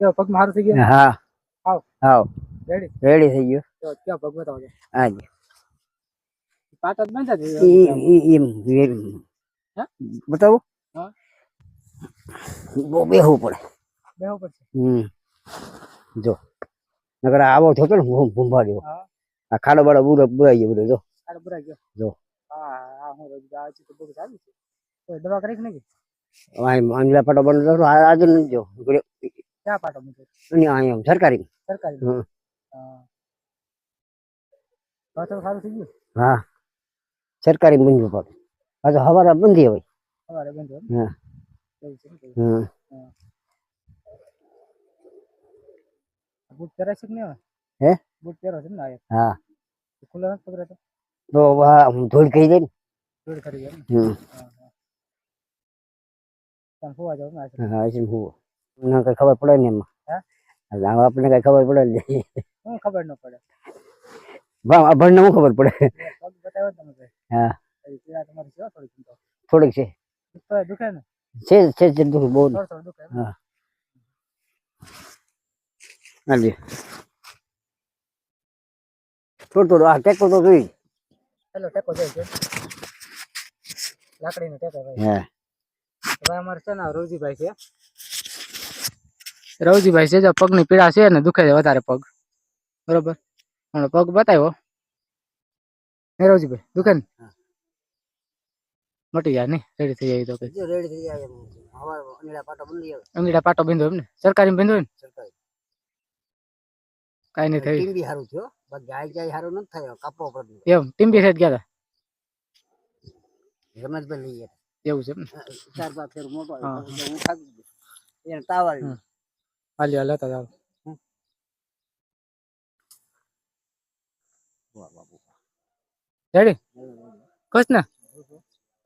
કેવો પગ સારું થઈ ગયો? હા. હાવ. હાવ. રેડી? રેડી થઈ ગયો. તો ક્યાં પગ બતાવો હા જી. પાટા જ બાંધ્યા છે ઈ ઈ એમ. હે? બતાવું? હા. બો બેહવું પડે. બેહવું પડશે? હમ. જો. નકર આવો થતો ને ભૂમ ભૂંભા જેવો. હા. આ ખાડો બાડો બુરો બુરાઈ ગયો બધો જો. ખાડો બુરાઈ ગયો. જો. હા હા હું રોજ આ છે તો બહુ સારું છે. દવા કરી કે નહીં? આંજલા પાટો બંધ કરો આજે નથી જો. ક્યાં પાટો મૂક્યો અને અહીંયા સરકારી સરકારી હમ. હા પાછળ સારું થઈ ગયું હા સરકારી બંધ પાટો આ તો હવારે બંધી હોય સવારે બંધ હોય હા. એવું છે ને કંઈ. હમ બૂટ પહેરે છે કે નહીં હવે હે? બૂટ પહેરો છે ને આ એક. હા ખુલ્લો નથી પકડે તો તો આ હું ધૂળ કહી દઈ ને જોડ કરી જાય ને હમ હા હા તમે ફોવા જાવ ને આજે હા એટલે હું મને કઈ ખબર પડે ને એમાં? આપણને કઈ ખબર પડે ને? શું ખબર ન પડે? આપણને શું ખબર પડે? તમે હા. થોડીક છે. છે છે છે દુઃખ બહુ હા. હાજી થોડું થોડું આ ટેકો તો જોઈ. પેલો ટેકો જાય છે લાકડીનો ટેકો ભાઈ હા. હવે અમારે છે ને રોજીભાઈ છે. રવજીભાઈ છે જો પગની પીડા છે ને દુખે છે વધારે પગ. બરોબર? પણ પગ બતાવ્યો. હે રવજીભાઈ દુખે ને? મટી જાય નહીં રેડી થઈ જાય તો રેડી થઈ જાય અનીડા પાટો બંધી આવે અંગીડા પાટો બંધો એમ ને? સરકારી બંધો ને કઈ નહીં થઈ ટીમ બી સારું થયો જાય નથી થયો. કાપો પડે. એમ ટીમ્બી સાઈડ ગયા રમેશભાઈ લઈ ગયા એવું છે ને? ચાર પાંચ ફેર મોટો હા, એને આવી હમ. હાલી હાલ હતા જાવ વાહ બાપુ રેડી કશ ને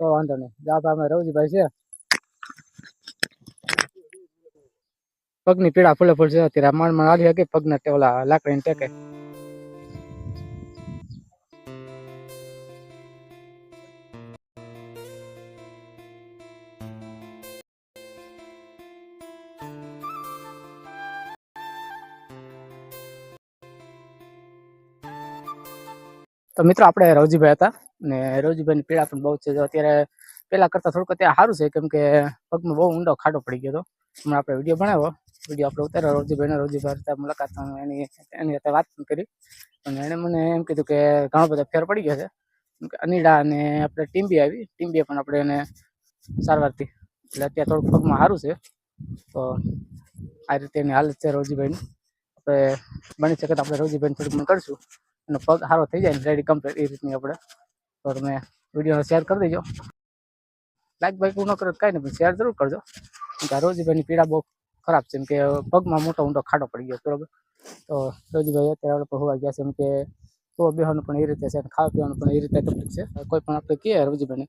તો વાંધો નહીં. જા અમે રવજીભાઈ છે. પગની પીડા ફૂલે ફૂલ છે. અત્યારે માણ માણ આવી શકે પગના ટેવલા લાકડી લાકડીને ટેકે. તો મિત્રો આપણે રવજીભાઈ હતા ને રવજીભાઈની પીડા પણ બહુ છે. અત્યારે પહેલાં કરતાં થોડુંક અત્યારે સારું છે, કેમ કે પગમાં બહુ ઊંડો ખાડો પડી ગયો હતો. હમણાં આપણે વીડિયો બનાવ્યો. વીડિયો આપણે ઉતાર્યો, રવજીભાઈને. રવજીભાઈ મુલાકાત એની એની સાથે વાત પણ કરી. અને એણે મને એમ કીધું કે ઘણો બધો ફેર પડી ગયો છે. અનીડા અને આપણે ટીમ્બી આવી. ટીમ્બીએ પણ આપણે એને સારવારથી, એટલે અત્યારે થોડુંક પગમાં સારું છે. તો આ રીતે એની હાલત છે રવજીભાઈની. આપણે બની શકે તો આપણે રવજીભાઈને થોડુંક મને કરશું. એનો પગ સારો થઈ જાય ને રેડી કમ્પ્લીટ એ રીતની આપણે. તો તમે વીડિયો શેર કરી દેજો. લાઈક બાઈક ન કરો કાંઈ નહીં શેર જરૂર કરજો. કે રોજીભાઈની પીડા બહુ ખરાબ છે. એમ કે પગમાં મોટો ઊંડો ખાડો પડી ગયો, બરોબર? તો રોજીભાઈ અત્યારે હોવા ગયા છે. એમ કે તો બેહવાનું પણ એ રીતે છે અને ખાવા પીવાનું પણ એ રીતે તકલીફ છે. કોઈ પણ આપણે કહીએ રોજીભાઈને,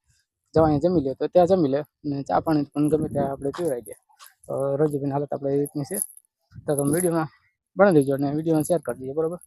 જવા અહીંયા જમી લે, તો ત્યાં જમી લે અને ચા પાણી પણ ગમે ત્યાં આપણે પીવડાવી દે. તો રોજીભાઈની હાલત આપણે એ રીતની છે. તો તમે વિડીયોમાં બની દેજો અને વિડીયોમાં શેર કરી દેજો, બરોબર?